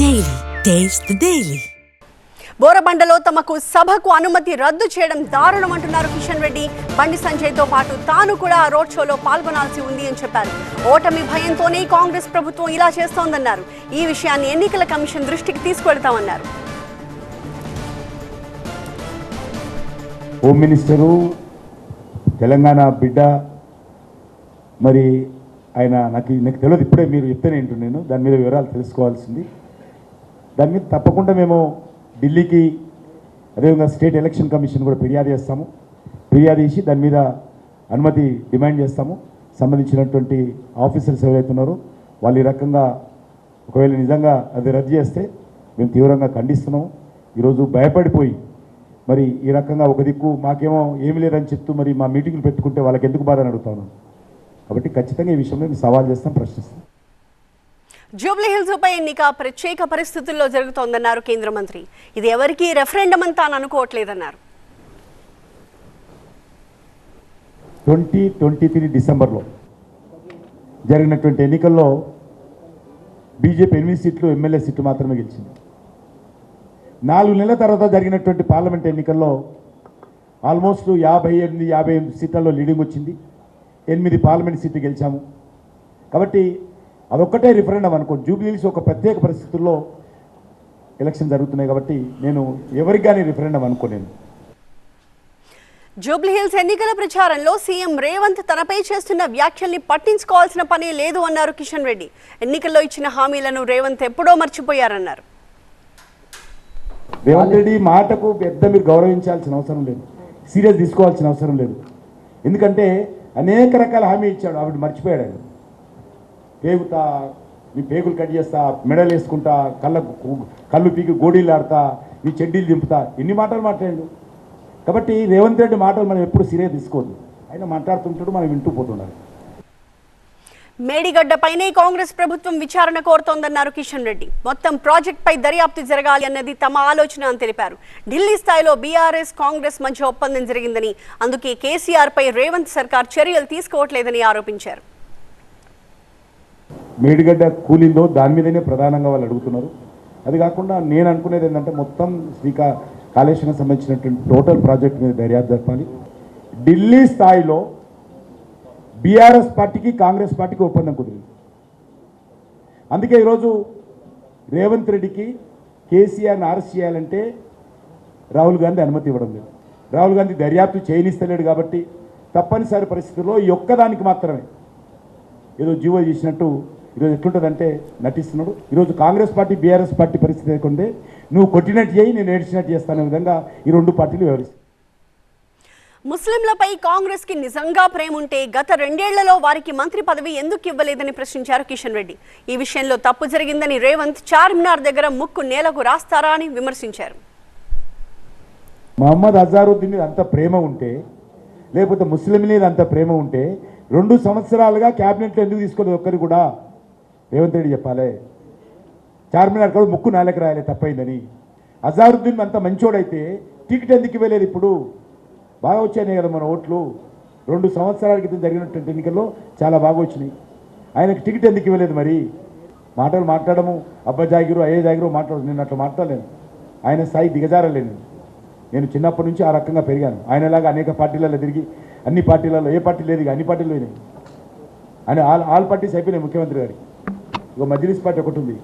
Daily. Taste the Daily. బోరబండలో తమకు సభకు అనుమతి రద్దు చేయడం దారుణం అంటున్నారు కిషన్ రెడ్డి. బండి సంజయ్తో పాటు తాను కూడా ఆ రోడ్ షోలో పాల్గొనాల్సి ఉంది అని చెప్పారు. ఓటమి భయంతోనే కాంగ్రెస్ ప్రభుత్వం ఇలా చేస్తోందన్నారు. ఈ విషయాన్ని ఎన్నికల కమిషన్ దృష్టికి తీసుకువెళ్తామన్నారు. హోమ్ మినిస్టరు తెలంగాణ బిడ్డ మరి ఆయన నాకు నాకు తెలియదు ఇప్పుడే మీరు చెప్తేనే ఏంటో నేను దాని మీద వివరాలు తెలుసుకోవాల్సింది. దాని మీద తప్పకుండా మేము ఢిల్లీకి అదేవిధంగా స్టేట్ ఎలక్షన్ కమిషన్ కూడా ఫిర్యాదు చేస్తాము. ఫిర్యాదు చేసి దాని మీద అనుమతి డిమాండ్ చేస్తాము. సంబంధించినటువంటి ఆఫీసర్స్ ఎవరైతే ఉన్నారో వాళ్ళు ఈ రకంగా ఒకవేళ నిజంగా అది రద్దు చేస్తే మేము తీవ్రంగా ఖండిస్తున్నాము. ఈరోజు భయపడిపోయి మరి ఈ రకంగా ఒక దిక్కు మాకేమో ఏమి లేదని చెప్తూ మరి మా మీటింగ్లు పెట్టుకుంటే వాళ్ళకి ఎందుకు బాధ అని అడుగుతాను కాబట్టి ఖచ్చితంగా ఈ విషయంలో మేము సవాల్ చేస్తాం ప్రశ్నిస్తాం జూబ్లీహిల్స్ ఉప ఎన్నిక ప్రత్యేక పరిస్థితుల్లో జరుగుతోందన్నారు కేంద్ర మంత్రి. ఇది ఎవరికి రెఫరెండం అని తాను అనుకోవట్లేదన్నారు. ట్వంటీ ట్వంటీ త్రీ డిసెంబర్లో జరిగినటువంటి ఎన్నికల్లో బీజేపీ ఎనిమిది సీట్లు ఎమ్మెల్యే సీట్లు మాత్రమే గెలిచింది. నాలుగు నెలల తర్వాత జరిగినటువంటి పార్లమెంట్ ఎన్నికల్లో ఆల్మోస్ట్ యాభై ఎనిమిది యాభై ఎనిమిది సీట్లలో లీడింగ్ వచ్చింది. ఎనిమిది పార్లమెంట్ సీట్లు గెలిచాము. కాబట్టి అదొక్కటే రిఫరెండం అనుకో జూబ్లీస్ ఒక ప్రత్యేక పరిస్థితుల్లో ఎలక్షన్ జరుగుతున్నాయి కాబట్టి నేను ఎవరికి కానీ రిఫరెండం అనుకోలేను. జూబ్లీ హిల్స్ ఎన్నికల ప్రచారంలో సీఎం రేవంత్ తనపై చేస్తున్న వ్యాఖ్యల్ని పట్టించుకోవాల్సిన పనే లేదు అన్నారు కిషన్ రెడ్డి. ఎన్నికల్లో ఇచ్చిన హామీలను రేవంత్ ఎప్పుడో మర్చిపోయారన్నారు. రేవంత్ రెడ్డి మాటకు పెద్ద మీరు గౌరవించాల్సిన అవసరం లేదు. సీరియస్ తీసుకోవాల్సిన అవసరం లేదు. ఎందుకంటే అనేక రకాల హామీ ఇచ్చాడు ఆవిడ మర్చిపోయాడు పేగుతా నీ పేగులు కట్ చేస్తా మెడలు వేసుకుంటా కళ్ళ కళ్ళు పీకి గోడీలు ఆడతా నీ చెడ్డీలు దింపుతా. ఎన్ని మాటలు మాట్లాడు కాబట్టి రేవంత్ రెడ్డి మాటలు మనం ఎప్పుడు సీరియస్ తీసుకోవద్దు. ఆయన మాట్లాడుతుంటాడు మనం వింటూ పోతున్నారు మేడిగడ్డపైనే కాంగ్రెస్ ప్రభుత్వం విచారణ కోరుతోందన్నారు కిషన్ రెడ్డి. మొత్తం ప్రాజెక్టుపై దర్యాప్తు జరగాలి అన్నది తమ ఆలోచన అని తెలిపారు. ఢిల్లీ స్థాయిలో బీఆర్ఎస్ కాంగ్రెస్ మధ్య ఒప్పందం జరిగిందని అందుకే కేసీఆర్పై రేవంత్ సర్కార్ చర్యలు తీసుకోవట్లేదని ఆరోపించారు. మేడిగడ్డ కూలిందో దాని మీదనే ప్రధానంగా వాళ్ళు అడుగుతున్నారు. అది కాకుండా నేను అనుకునేది ఏంటంటే మొత్తం శ్రీకా కాళేశ్వరం సంబంధించినటువంటి టోటల్ ప్రాజెక్ట్ మీద దర్యాప్తు జరపాలి. ఢిల్లీ స్థాయిలో బీఆర్ఎస్ పార్టీకి కాంగ్రెస్ పార్టీకి ఒప్పందం కుదిరింది. అందుకే ఈరోజు రేవంత్ రెడ్డికి కేసీఆర్ని అరెస్ట్ చేయాలంటే రాహుల్ గాంధీ అనుమతి ఇవ్వడం లేదు. రాహుల్ గాంధీ దర్యాప్తు చేయనిస్తలేడు కాబట్టి తప్పనిసరి పరిస్థితుల్లో ఈ ఒక్కదానికి మాత్రమే ఏదో జీవో చేసినట్టు ఈరోజు ఎట్లుంటుందంటే నటిస్తున్నాడు. ఈరోజు కాంగ్రెస్ పార్టీ బీఆర్ఎస్ పార్టీ పరిస్థితి లేకుంటే నువ్వు కొట్టినట్టు చేయి నేను ఏడ్చినట్టు చేస్తానే విధంగా ఈ రెండు పార్టీలు వ్యవహరిస్తాయి ముస్లింలపై కాంగ్రెస్కి నిజంగా ప్రేమ ఉంటే గత రెండేళ్ళలో వారికి మంత్రి పదవి ఎందుకు ఇవ్వలేదని ప్రశ్నించారు కిషన్ రెడ్డి. ఈ విషయంలో తప్పు జరిగిందని రేవంత్ చార్మినార్ దగ్గర ముక్కు నేలకు రాస్తారా అని విమర్శించారు. మహమ్మద్ అజారుద్దీన్ మీద అంత ప్రేమ ఉంటే లేకపోతే ముస్లిం మీద అంత ప్రేమ ఉంటే రెండు సంవత్సరాలుగా క్యాబినెట్లో ఎందుకు తీసుకోలేదు ఒక్కరు కూడా? రేవంత్ రెడ్డి చెప్పాలి. చార్మినార్ కూడా ముక్కు నాలకు రాయాలి తప్పైందని. అజారుద్దీన్ అంత మంచోడైతే టికెట్ ఎందుకు ఇవ్వలేదు ఇప్పుడు? బాగా వచ్చాయి కదా మన ఓట్లు. రెండు సంవత్సరాల క్రితం జరిగినటువంటి ఎన్నికల్లో చాలా బాగా వచ్చినాయి. ఆయనకు టికెట్ ఎందుకు ఇవ్వలేదు మరి? మాటలు మాట్లాడము. అబ్బా జాగిరు అయ్యే జాగిరు మాట్లాడు నేను అట్లా మాట్లాడలేను. ఆయన స్థాయి దిగజారలేను. నేను చిన్నప్పటి నుంచి ఆ రకంగా పెరిగాను. ఆయనలాగా అనేక పార్టీలలో తిరిగి అన్ని పార్టీలలో ఏ పార్టీ లేదు ఇక అన్ని పార్టీలు పోయినాయి. అని ఆల్ ఆల్ పార్టీస్ అయిపోయినాయి ముఖ్యమంత్రి గారికి. ఇక మజ్లిస్ పార్టీ ఒకటి ఉంది